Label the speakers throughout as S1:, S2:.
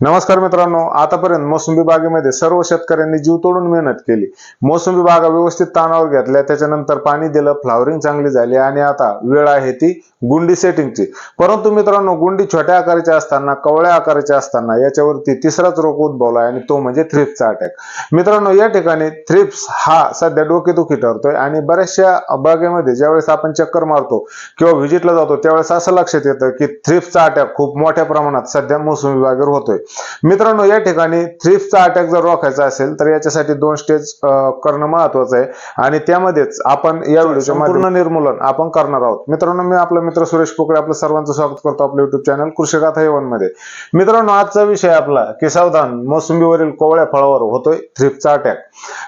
S1: नमस्कार मित्रांनो आतापर्यंत मोसंबी बागेमध्ये सर्व शेतकऱ्यांनी जीव तोडून मेहनत केली. मोसंबी बागा व्यवस्थित ताणावर घेतल्या त्याच्यानंतर पाणी दिलं फ्लावरिंग चांगली झाली आणि आता वेळ आहे ती गुंडी सेटिंगची परंतु मित्रांनो गुंडी छोट्या आकाराची असताना कवळ्या आकाराची असताना याच्यावरती तिसराच रोग उद्भवला आणि तो म्हणजे थ्रिप्सचा अटॅक मित्रांनो या ठिकाणी थ्रिप्स हा सध्या डोकेदुखी ठरतोय आणि बऱ्याचशा बागेमध्ये ज्यावेळेस आपण चक्कर मारतो किंवा व्हिजिटला जातो त्यावेळेस असं लक्षात येतं की थ्रिप्सचा अटॅक खूप मोठ्या प्रमाणात सध्या मोसंबी बागेवर होतोय. मित्रांनो या ठिकाणी थ्रिप्सचा अटॅक जर रोखायचा असेल तर याच्यासाठी दोन स्टेज करणं महत्वाचं आहे. आणि त्यामध्येच आपण या व्हिडिओच्या पूर्ण निर्मूलन आपण करणार आहोत. मित्रांनो मी आपला मित्र सुरेश पोकळे आपलं सर्वांचं स्वागत करतो आपल्या युट्यूब चॅनल कृषिगाथा एवनमध्ये. मित्रांनो आजचा विषय आपला की सावधान मोसंबीवरील कोवळ्या फळावर होतोय थ्रिप्सचा अटॅक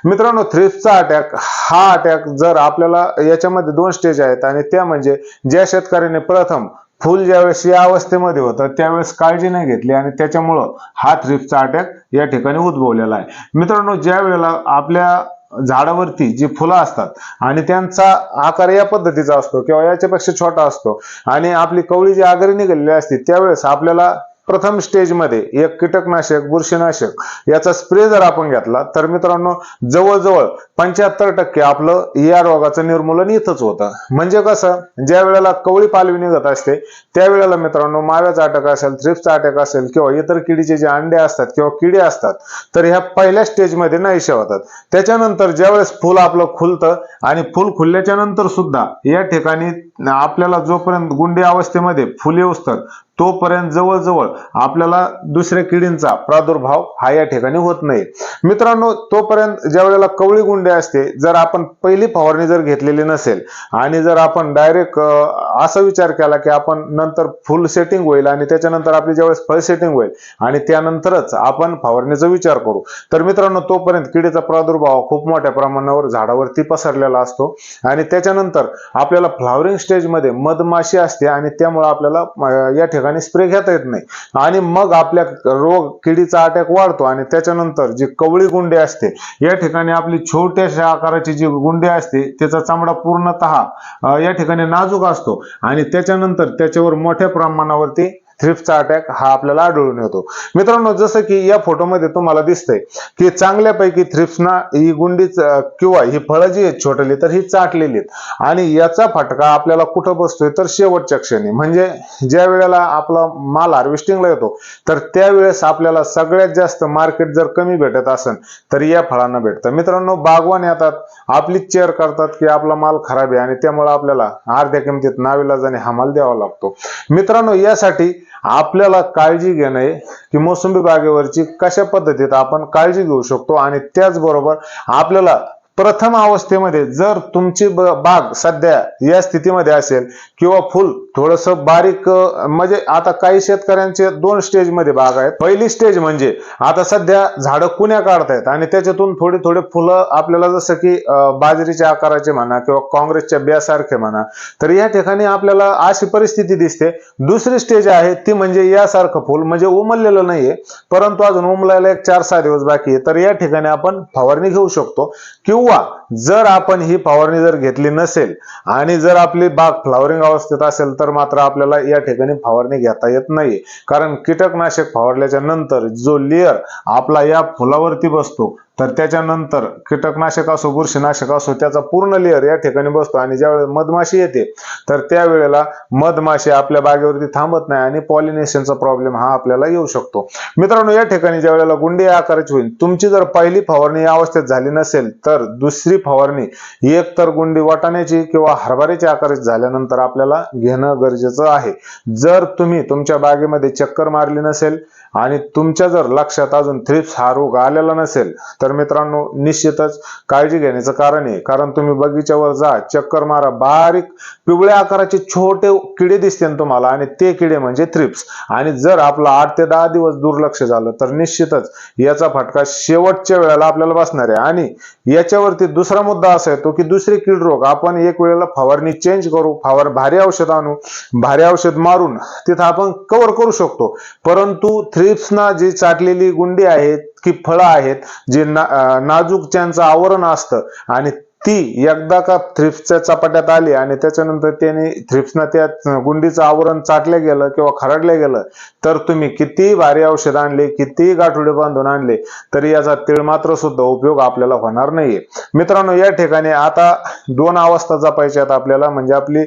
S1: मित्रांनो थ्रिप्सचा अटॅक हा अटॅक जर आपल्याला याच्यामध्ये दोन स्टेज आहेत आणि त्या म्हणजे ज्या शेतकऱ्याने प्रथम फुल ज्यावेळेस या अवस्थेमध्ये होतं त्यावेळेस काळजी नाही घेतली आणि त्याच्यामुळं हा थ्रिप्सचा अटॅक या ठिकाणी उद्भवलेला आहे. मित्रांनो ज्या वेळेला आपल्या झाडावरती जी फुलं असतात आणि त्यांचा आकार या पद्धतीचा असतो किंवा याच्यापेक्षा छोटा असतो आणि आपली कवळी जी आगरी निघालेली असते त्यावेळेस आपल्याला प्रथम स्टेजमध्ये एक कीटकनाशक बुरशीनाशक याचा स्प्रे जर आपण घेतला तर मित्रांनो जवळजवळ पंच्याहत्तर टक्के आपलं या रोगाचं निर्मूलन इथंच होतं. म्हणजे कसं ज्या वेळेला कवळी पालवी निघत असते त्यावेळेला मित्रांनो माव्याचा अटक असेल थ्रिप्सचा अटॅक असेल किंवा इतर किडीचे जे अंडे असतात किंवा किडे असतात तर ह्या पहिल्या स्टेजमध्ये नाहीशा होतात. त्याच्यानंतर ज्यावेळेस फुल आपलं खुलतं आणि फुल खुलल्याच्या नंतर सुद्धा या ठिकाणी आपल्याला जोपर्यंत गुंडी अवस्थेमध्ये फुले उचतात तोपर्यंत जवळजवळ आपल्याला दुसऱ्या किडींचा प्रादुर्भाव हा या ठिकाणी होत नाही. मित्रांनो तोपर्यंत ज्या वेळेला कवळी गुंडे असते जर आपण पहिली फवारणी जर घेतलेली नसेल आणि जर आपण डायरेक्ट असा विचार केला की आपण नंतर फुल सेटिंग होईल आणि त्याच्यानंतर आपली ज्यावेळेस फळ सेटिंग होईल आणि त्यानंतरच आपण फवारणीचा विचार करू. तर मित्रांनो तोपर्यंत किडीचा प्रादुर्भाव खूप मोठ्या प्रमाणावर झाडावरती पसरलेला असतो आणि त्याच्यानंतर आपल्याला फ्लावरिंग स्टेजमध्ये मधमाशी असते आणि त्यामुळे आपल्याला या ठिकाणी स्प्रे घेता येत नाही. आणि मग आपल्या रोग किडीचा अटॅक वाढतो आणि त्याच्यानंतर जी कवळी गुंडी असते या ठिकाणी आपली छोट्याशा आकाराची जी गुंडी असते त्याचा चामडा पूर्णतः या ठिकाणी नाजूक असतो. आणि त्याच्यानंतर त्याच्यावर मोठ्या प्रमाणावरती थ्रिप्सचा अटॅक हा आपल्याला आढळून येतो. मित्रांनो जसं की या फोटोमध्ये तुम्हाला दिसतंय की चांगल्यापैकी थ्रिप्सना ही गुंडीच किंवा ही फळं जी आहेत छोटली तर ही चाटलेली आहेत. आणि याचा फटका आपल्याला कुठं बसतोय? तर शेवटच्या क्षणी. म्हणजे ज्या वेळेला आपला माल हार्वेस्टिंगला येतो तर त्यावेळेस आपल्याला सगळ्यात जास्त मार्केट जर कमी भेटत असेल तर या फळांना भेटतं. मित्रांनो बागवान येतात आपलीच चेअर करतात की आपला माल खराब आहे आणि त्यामुळे आपल्याला अर्ध्या किमतीत नाविलाजाने हा माल द्यावा लागतो. मित्रांनो यासाठी आपल्याला काळजी घेणं आहे की मोसंबी बागेवरची कशा पद्धतीत आपण काळजी घेऊ शकतो आणि त्याचबरोबर आपल्याला प्रथम अवस्थेमध्ये जर तुमची बाग सध्या या स्थितीमध्ये असेल किंवा फुल थोडस बारीक म्हणजे आता काही शेतकऱ्यांचे दोन स्टेजमध्ये बाग आहेत. पहिली स्टेज म्हणजे आता सध्या झाडं कुण्या काढतायत आणि त्याच्यातून थोडे थोडे फुलं आपल्याला जसं की बाजरीच्या आकाराचे म्हणा किंवा काँग्रेसच्या बियासारखे म्हणा तर या ठिकाणी आपल्याला अशी परिस्थिती दिसते. दुसरी स्टेज आहे ती म्हणजे यासारखं फुल म्हणजे उमललेलं नाहीये परंतु अजून उमलायला एक चार सहा दिवस बाकी आहे. तर या ठिकाणी आपण फवारणी घेऊ शकतो किंवा rua. जर आपण ही फवारणी जर घेतली नसेल आणि जर आपली बाग फ्लॉवरिंग अवस्थेत असेल तर मात्र आपल्याला या ठिकाणी फवारणी घेता येत नाही कारण कीटकनाशक फवारल्याच्या नंतर जो लेअर आपला या फुलावरती बसतो तर त्याच्यानंतर कीटकनाशक असो बुरशीनाशक असो त्याचा पूर्ण लेअर या ठिकाणी बसतो आणि ज्यावेळेस मधमाशी येते तर त्यावेळेला मधमाशी आपल्या बागेवरती थांबत नाही आणि पॉलिनेशनचा प्रॉब्लेम हा आपल्याला येऊ शकतो. मित्रांनो या ठिकाणी ज्या वेळेला गुंडी आकाराची होईल तुमची जर पहिली फवारणी या अवस्थेत झाली नसेल तर दुसरी फवारणी. एक तर गुंडी वाटाण्याची किंवा हरभऱ्याची आकाराची झाल्यानंतर आपल्याला घेणं गरजेचं आहे. जर तुम्ही तुमच्या बागेमध्ये चक्कर मारली नसेल आणि तुमच्या जर लक्षात अजून थ्रिप्स हा रोग आलेला नसेल तर मित्रांनो निश्चितच काळजी घेण्याचं कारण आहे. कारण तुम्ही बगीच्यावर जा चक्कर मारा बारीक पिवळ्या आकाराचे छोटे किडे दिसते तुम्हाला आणि ते किडे म्हणजे थ्रिप्स आणि जर आपलं आठ ते दहा दिवस दुर्लक्ष झालं तर निश्चितच याचा फटका शेवटच्या वेळेला आपल्याला बसणार आहे. आणि याच्यावरती दुसरा मुद्दा असा येतो की दुसरे कीड रोग आपण एक वेळेला फवारणी चेंज करू फवार भारी औषध आणू भारी औषध मारून तिथं आपण कव्हर करू शकतो. परंतु थ्रिप्सना जी चाटलेली गुंडी आहेत की फळं आहेत जे ना नाजूक त्यांचं आवरण असतं आणि ती एकदा का थ्रिप्सच्या चपाट्यात आली आणि त्याच्यानंतर त्याने थ्रिप्सनं त्या गुंडीचं आवरण चाटलं गेलं किंवा खरडलं गेलं तर तुम्ही किती भारी औषध आणले किती गाठोडे बांधून आणले तरी याचा तिळमात्र सुद्धा उपयोग आपल्याला होणार नाहीये. मित्रांनो या ठिकाणी आता दोन अवस्था जपायच्यात आपल्याला म्हणजे आपली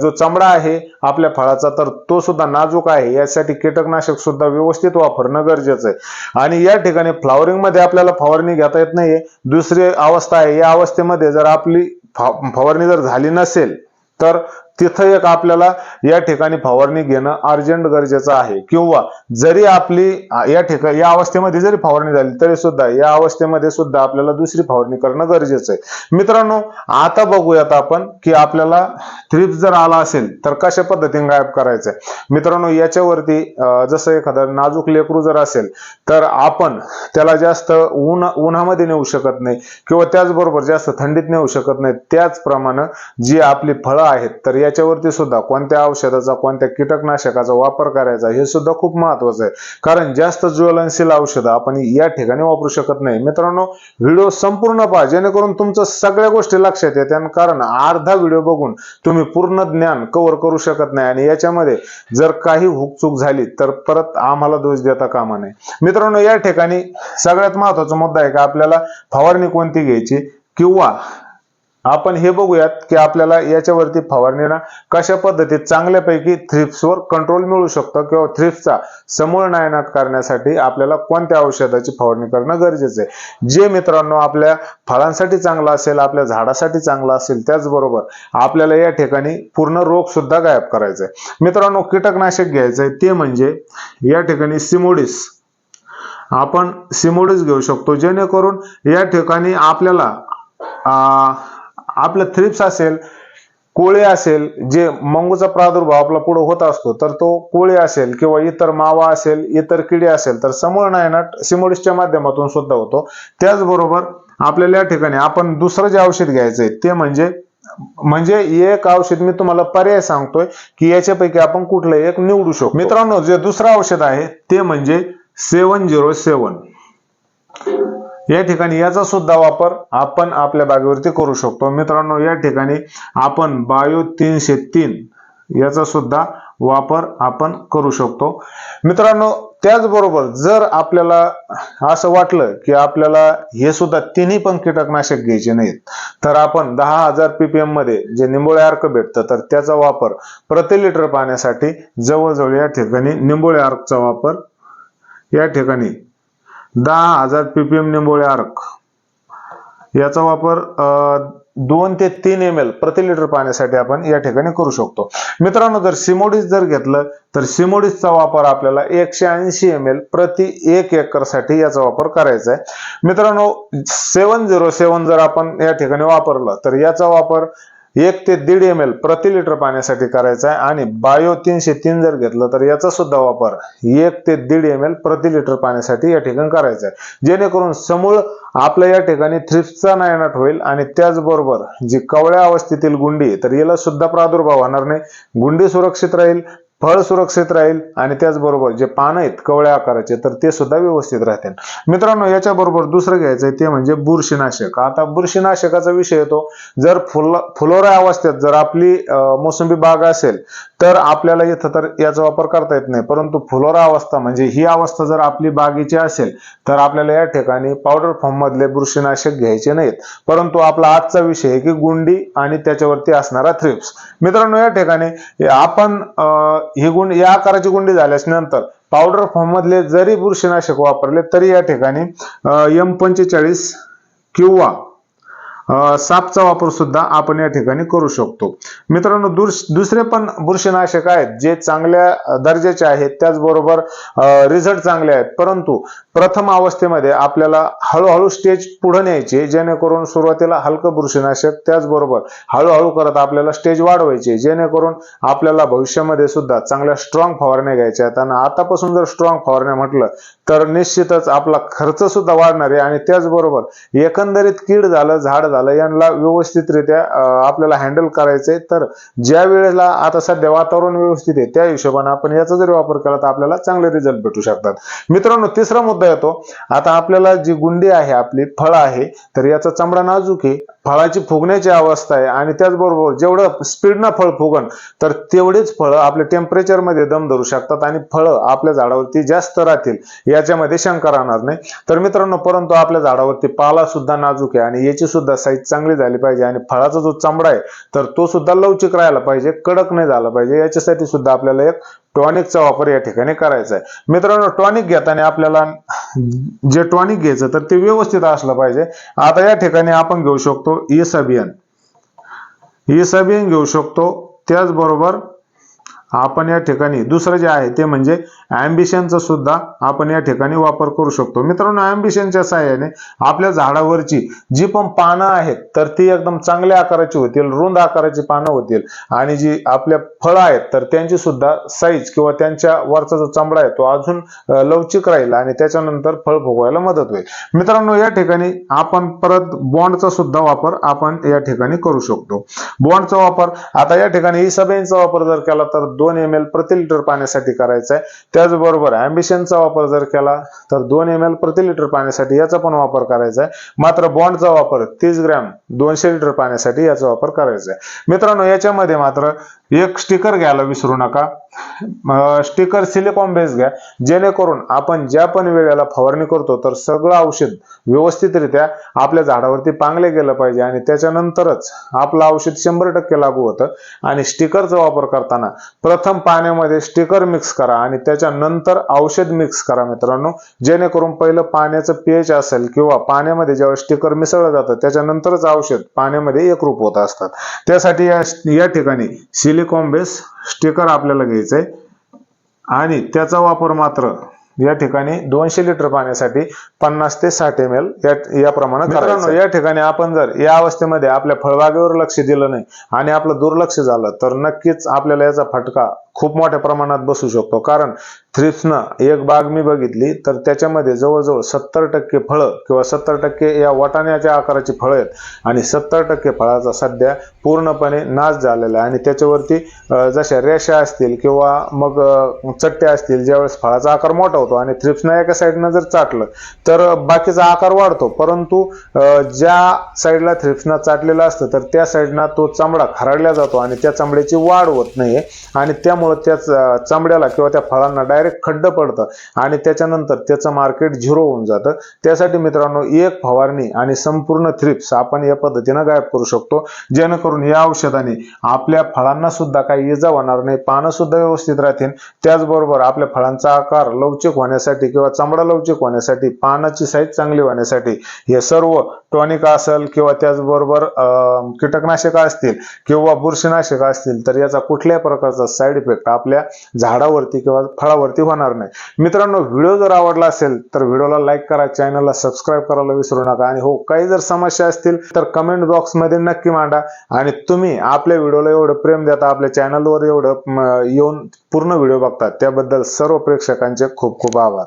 S1: जो चमडा आहे आपल्या फळाचा तर तो सुद्धा नाजूक आहे. यासाठी कीटकनाशक सुद्धा व्यवस्थित वापरणं गरजेचं आहे. आणि या ठिकाणी फ्लॉवरिंगमध्ये आपल्याला फवारणी घेता येत नाहीये. दुसरी अवस्था आहे या अवस्थेमध्ये जर आपली फवारणी जर झाली नसेल तर तिथं एक आपल्याला या ठिकाणी फवारणी घेणं अर्जंट गरजेचं आहे. किंवा जरी आपली या ठिकाणी या अवस्थेमध्ये जरी फवारणी झाली तरी सुद्धा या अवस्थेमध्ये सुद्धा आपल्याला दुसरी फवारणी करणं गरजेचं आहे. मित्रांनो आता बघूयात आपण की आपल्याला थ्रिप्स जर आला असेल तर कशा पद्धतीने गायब करायचं आहे? मित्रांनो याच्यावरती जसं एखादं नाजूक लेकरू जर असेल तर आपण त्याला जास्त ऊन उन्हामध्ये नेऊ शकत नाही किंवा त्याचबरोबर जास्त थंडीत नेऊ शकत नाही. त्याचप्रमाणे जी आपली फळं आहेत तर याच्यावरती सुद्धा कोणत्या औषधाचा कोणत्या कीटकनाशकाचा वापर करायचा हे सुद्धा खूप महत्वाचं आहे. कारण जास्त ज्वलनशील औषधं आपण या ठिकाणी वापरू शकत नाही. मित्रांनो व्हिडिओ संपूर्ण पहा. जेणेकरून तुमचं सगळ्या गोष्टी लक्षात येत्या कारण अर्धा व्हिडिओ बघून तुम्ही पूर्ण ज्ञान कव्हर करू शकत नाही. आणि याच्यामध्ये जर काही हुकचूक झाली तर परत आम्हाला दोष देता कामा नये. मित्रांनो या ठिकाणी सगळ्यात महत्त्वाचा मुद्दा आहे का? आपल्याला फवारणी कोणती घ्यायची? किंवा आपण हे बघूयात की आपल्याला याच्यावरती फवारणीनं कशा पद्धतीत चांगल्यापैकी थ्रिप्सवर कंट्रोल मिळू शकतो किंवा थ्रिप्सचा समूळ नायनाट करण्यासाठी आपल्याला कोणत्या औषधाची फवारणी करणं गरजेचं आहे? जे मित्रांनो आपल्या फळांसाठी चांगलं असेल आपल्या झाडासाठी चांगलं असेल त्याचबरोबर आपल्याला या ठिकाणी पूर्ण रोग सुद्धा गायब करायचा आहे. मित्रांनो कीटकनाशक घ्यायचं आहे ते म्हणजे या ठिकाणी सिमोडिस. आपण सिमोडिस घेऊ शकतो जेणेकरून या ठिकाणी आपल्याला आपलं थ्रिप्स असेल कोळे असेल जे मंगूचा प्रादुर्भाव आपला पुढे होत असतो तर तो कोळे असेल किंवा इतर मावा असेल इतर किडे असेल तर समूळ नायनाट सिमोडिसच्या माध्यमातून सुद्धा होतो. त्याचबरोबर आपल्याला या ठिकाणी आपण दुसरं जे औषध घ्यायचं आहे ते म्हणजे म्हणजे एक औषध मी तुम्हाला पर्याय सांगतोय की याच्यापैकी आपण कुठलं एक निवडू शकतो. मित्रांनो जे दुसरं औषध आहे ते म्हणजे सेवन झिरो सेवन. या ठिकाणी याचा सुद्धा वापर आपण आपल्या बागेवरती करू शकतो. मित्रांनो या ठिकाणी आपण बायो तीनशे तीन याचा सुद्धा वापर आपण करू शकतो. मित्रांनो त्याचबरोबर जर आपल्याला असं वाटलं की आपल्याला हे सुद्धा तिन्ही पण कीटकनाशक घ्यायचे नाहीत तर आपण दहा हजार पीपीएममध्ये जे निंबोळे अर्क भेटतं तर त्याचा वापर प्रति लिटर पाण्यासाठी जवळजवळ या ठिकाणी निंबोळे अर्कचा वापर या ठिकाणी दहा हजार पीपीएम निंबोळे अर्क याचा वापर अं, दोन ते तीन एम एल प्रति लिटर पाण्यासाठी आपण या ठिकाणी करू शकतो. मित्रांनो जर सिमोडीस जर घेतलं तर सिमोडीसचा वापर आपल्याला एकशे ऐंशी एम एल प्रति एक एकरसाठी याचा वापर करायचा आहे. मित्रांनो सेवन झिरो सेवन जर आपण या ठिकाणी वापरलं तर याचा वापर एक ते दीड एम एल प्रति लिटर पाण्यासाठी करायचा आहे आणि बायो तीनशे तीन जर घेतलं तर याचा सुद्धा वापर एक ते दीड एम एल प्रति लिटर पाण्यासाठी या ठिकाणी करायचा आहे. जेणेकरून समूळ आपल्या या ठिकाणी थ्रिप्सचा नायनाट होईल आणि त्याचबरोबर जी कवळ्या अवस्थेतील गुंडी तर याला सुद्धा प्रादुर्भाव होणार नाही. गुंडी सुरक्षित राहील फळ सुरक्षित राहील आणि त्याचबरोबर जे पानं आहेत कवळ्या आकाराचे तर ते सुद्धा व्यवस्थित राहतील. मित्रांनो याच्याबरोबर दुसरं घ्यायचं आहे ते म्हणजे बुरशीनाशक. आता बुरशीनाशकाचा विषय येतो. जर फुल फुलोरा अवस्थेत जर आपली मोसंबी बाग असेल तर आपल्याला इथं तर याचा वापर करता येत नाही. परंतु फुलोरा अवस्था म्हणजे ही अवस्था जर आपली बागेची असेल तर आपल्याला या ठिकाणी पावडर फॉर्म मधले बुरशीनाशक घ्यायचे नाहीत. परंतु आपला आजचा विषय आहे की गुंडी आणि त्याच्यावरती असणारा थ्रिप्स मित्रांनो या ठिकाणी आपण ही गुंड या आकाराची गुंडी झाल्यास नंतर पावडर फॉर्म मधले जरी बुरशीनाशक वापरले तरी या ठिकाणी एम पंचेचाळीस किंवा सापचा वापर सुद्धा आपण या ठिकाणी करू शकतो. मित्रांनो दुसरे पण बुरशीनाशक आहेत जे चांगल्या दर्जाचे आहेत त्याचबरोबर रिझल्ट चांगले आहेत. परंतु प्रथम अवस्थेमध्ये आपल्याला हळूहळू स्टेज पुढे न्यायचे जेणेकरून सुरुवातीला हलकं बुरशीनाशक त्याचबरोबर हळूहळू करत आपल्याला स्टेज वाढवायचे जेणेकरून आपल्याला भविष्यामध्ये सुद्धा चांगल्या स्ट्रॉंग फवारण्या घ्यायच्या आहेत. आणि आतापासून जर स्ट्रॉंग फवारण्या म्हटलं तर निश्चितच आपला खर्च सुद्धा वाढणार आहे. आणि त्याचबरोबर एकंदरीत कीड झालं झाड झालं यांना व्यवस्थितरित्या आपल्याला हँडल करायचंय तर ज्या वेळेला आता सध्या वातावरण व्यवस्थित आहे त्या हिशोबाने आपण याचा जरी वापर केला तर आपल्याला चांगले रिझल्ट भेटू शकतात. मित्रांनो तिसरा मुद्दा येतो. आता आपल्याला जी गुंडी आहे आपली फळ आहे तर याचा चमडा नाजूक आहे. फळाची फुगण्याची अवस्था आहे आणि त्याचबरोबर जेवढं स्पीडनं फळ फुगण तर तेवढीच फळं आपल्या टेम्परेचरमध्ये दम धरू शकतात आणि फळं आपल्या झाडावरती जास्त राहतील. याच्यामध्ये शंका राहणार नाही. तर मित्रांनो परंतु आपल्या झाडावरती पाला सुद्धा नाजूक आहे आणि याची सुद्धा साईज चांगली झाली पाहिजे आणि फळाचा जो चामडा आहे तर तो सुद्धा लवचिक राहायला पाहिजे कडक नाही झाला पाहिजे. याच्यासाठी सुद्धा आपल्याला एक टॉनिकचा वापर या ठिकाणी करायचा आहे. मित्रांनो टॉनिक घेताना आपल्याला जे टॉनिक घ्यायचं तर ते व्यवस्थित असलं पाहिजे. आता या ठिकाणी आपण घेऊ शकतो इसबियन इसबियन घेऊ शकतो. त्याचबरोबर आपण या ठिकाणी दुसरं जे आहे ते म्हणजे अँबिशनचा सुद्धा आपण या ठिकाणी वापर करू शकतो. मित्रांनो अँबिशनच्या साह्याने आपल्या झाडावरची जी पण पानं आहेत तर ती एकदम चांगल्या आकाराची होतील रुंद आकाराची पानं होतील. आणि जी आपल्या फळं आहेत तर त्यांची सुद्धा साईज किंवा त्यांच्या वरचा जो चांबडा आहे तो अजून लवचिक राहील आणि त्याच्यानंतर फळ भोगवायला मदत होईल. मित्रांनो या ठिकाणी आपण परत बॉन्डचा सुद्धा वापर आपण या ठिकाणी करू शकतो. बॉन्डचा वापर आता या ठिकाणी इसबेनचा वापर जर केला तर दोन एम एल प्रति लिटर पाण्यासाठी करायचा आहे. त्याचबरोबर अँबिशनचा वापर जर केला तर दोन एम एल प्रति लिटर पाण्यासाठी याचा पण वापर करायचा आहे. मात्र बॉन्डचा वापर तीस ग्रॅम दोनशे लिटर पाण्यासाठी याचा वापर करायचा आहे. मित्रांनो याच्यामध्ये मात्र एक स्टिकर घ्यायला विसरू नका. स्टिकर सिलिकॉन बेस घ्या. जेणेकरून आपण ज्या पण वेळेला फवारणी करतो तर सगळं औषध व्यवस्थितरित्या आपल्या झाडावरती पांगले गेलं पाहिजे आणि त्याच्यानंतरच आपलं औषध शंभर टक्के लागू होतं. आणि स्टिकरचा वापर करताना प्रथम पाण्यामध्ये स्टिकर मिक्स करा आणि त्याच्यानंतर औषध मिक्स करा मित्रांनो. जेणेकरून पहिलं पाण्याचं पीएच असेल किंवा पाण्यामध्ये जेव्हा स्टिकर मिसळलं जातं त्याच्यानंतरच औषध पाण्यामध्ये एकरूप होत असतात. त्यासाठी या ठिकाणी सिलिकॉन बेस स्टिकर आपल्याला घ्यायचंय. आणि त्याचा वापर मात्र या ठिकाणी दोनशे लिटर पाण्यासाठी पन्नास ते साठ एम एल या याप्रमाणे मित्रांनो या ठिकाणी आपण जर या अवस्थेमध्ये आपल्या फळबागेवर लक्ष दिलं नाही आणि आपलं दुर्लक्ष झालं तर नक्कीच आपल्याला याचा फटका खूप मोठ्या प्रमाणात बसू शकतो. कारण थ्रिप्सनं एक बाग मी बघितली तर त्याच्यामध्ये जवळजवळ सत्तर टक्के फळं किंवा सत्तर टक्के या वाटाण्याच्या आकाराची फळं आहेत. आणि सत्तर टक्के फळाचा सध्या पूर्णपणे नाश झालेला आहे. आणि त्याच्यावरती जशा रेषा असतील किंवा मग चट्ट्या असतील ज्यावेळेस फळाचा आकार मोठा होतो आणि थ्रिप्सनं एका साईडनं जर चाटलं तर बाकीचा आकार वाढतो. परंतु ज्या साईडला थ्रिप्सनं चाटलेलं असतं तर त्या साईडनं तो चामडा खराडला जातो आणि त्या चामड्याची वाढ होत नाही आणि त्यामुळं त्या चामड्याला किंवा त्या फळांना डायरेक्ट खड्ड पडतं आणि त्याच्यानंतर त्याचं मार्केट झिरो होऊन जातं. त्यासाठी मित्रांनो एक फवारणी आणि संपूर्ण थ्रिप्स आपण या पद्धतीनं गायब करू शकतो. जेणेकरून या औषधाने आपल्या फळांना सुद्धा काही इजा होणार नाही पानं सुद्धा व्यवस्थित राहतील. त्याचबरोबर आपल्या फळांचा आकार लवचिक होण्यासाठी किंवा चामडा लवचिक होण्यासाठी पानाची साईज चांगली होण्यासाठी हे सर्व टॉनिक असेल किंवा त्याचबरोबर कीटकनाशक असतील किंवा बुरशीनाशक असतील तर याचा कुठल्याही प्रकारचा साईड इफेक्ट आपल्या झाडावरती किंवा फळावरती होणार नाही. मित्रांनो व्हिडिओ जर आवडला असेल तर व्हिडिओला लाईक करा चॅनलला सबस्क्राईब करायला विसरू नका. आणि हो काही जर समस्या असतील तर कमेंट बॉक्समध्ये नक्की मांडा. आणि तुम्ही आपल्या व्हिडिओला एवढं प्रेम देता आपल्या चॅनलवर एवढं येऊन पूर्ण व्हिडिओ बघतात त्याबद्दल सर्व प्रेक्षकांचे खूप खूप आभार.